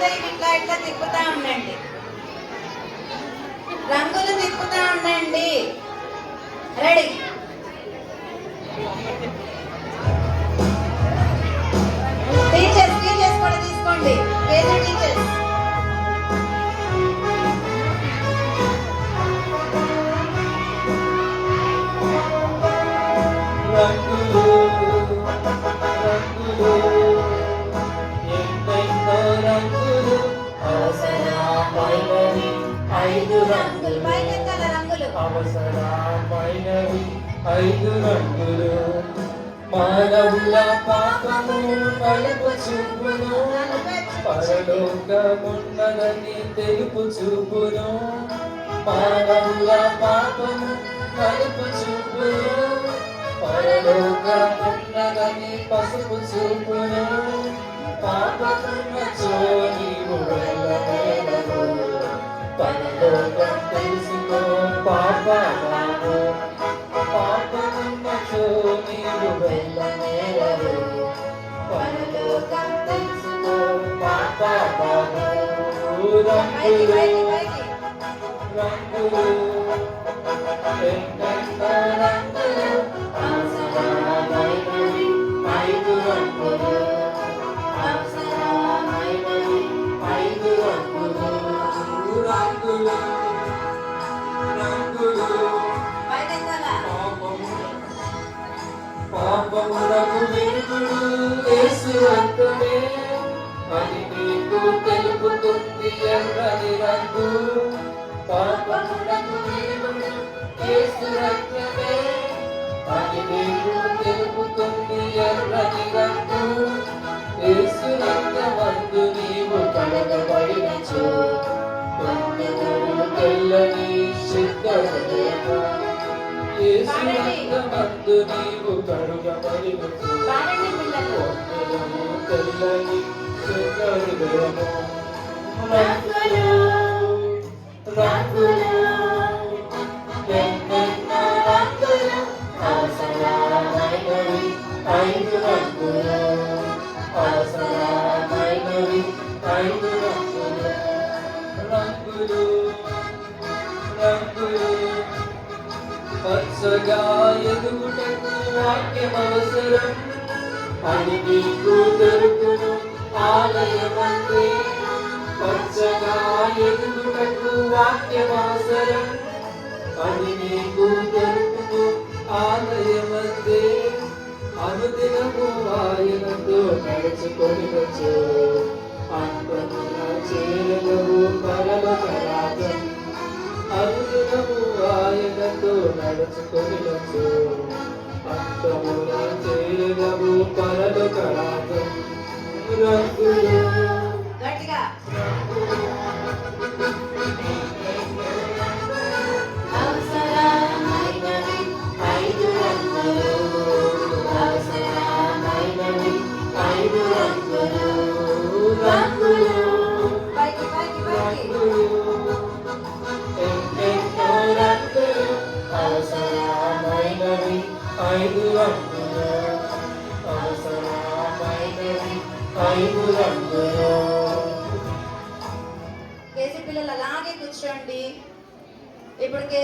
చేయండి ఇట్లా ఇట్లా తిప్పుతా ఉండండి. రంగులు తిప్పుతా ఉండండి. రెడీ. టీచర్స్ టీచర్స్ కూడా తీసుకోండి. పేద ఐదు రంగులు అవసరమైనవి ఐదు రంగులు మానవుల పాపము నలుపు చూపును పరలోకమున్నదని తెలుపు చూపును మానవుల పాపము నలుపు చూపును పరలోకమున్నదని పసుపు చూపును పాపమున్న చోరీవు వెళ్ళవేలవు పరలోకం తెలుసుకో పాపమాను పాపమున్న చోరీవు వెళ్ళనేలవు పరలోకం తెలుసుకో పాపమాను పైకి పైకి రంగులు రంగులు ఎన్నెన్నో రంగులు అవసరమైనవి పాపములకు విరుగుడు యేసు రక్తమే అది నీకు తెలుపుతుంది ఎర్రని రంగు. పాపములకు విరుగుడు యేసు రక్తమే అది నీకు తెలుపుతుంది ఎర్రని రంగు. యేసు రక్తమందు నీవు కడగబడినచో పొందెదవు తెల్లని శుద్ధ హృదయము యేసు రక్తమందు నీవు కడుగబడినచో పాడండి పిల్లలు పొందెదవు తెల్లని శుద్ధ హృదయము రంగులు, రంగులు రంగులు పచ్చగా ఎదుగుటకు వాక్యం అవసరం అది నీకు దొరుకును ఆలయమందే పచ్చగా ఎదుగుటకు వాక్యం అవసరం అది నీకు దొరుకును ఆలయమందే అనుదినము ఆయనతో నడుచుకొని వచ్చు. అంతమున చేరగవు పరమ రాజ్యం. ఆయనతో నడుచుకొని వచ్చు అంతమున చేరగవు పరలోక రాజ్యం రంగులు గట్టిగా. ఐదు రంగులు అవసరమైనవి ఐదు రంగులు కేసీ పిల్లలు అలాగే కూర్చోండి. ఇప్పుడు కే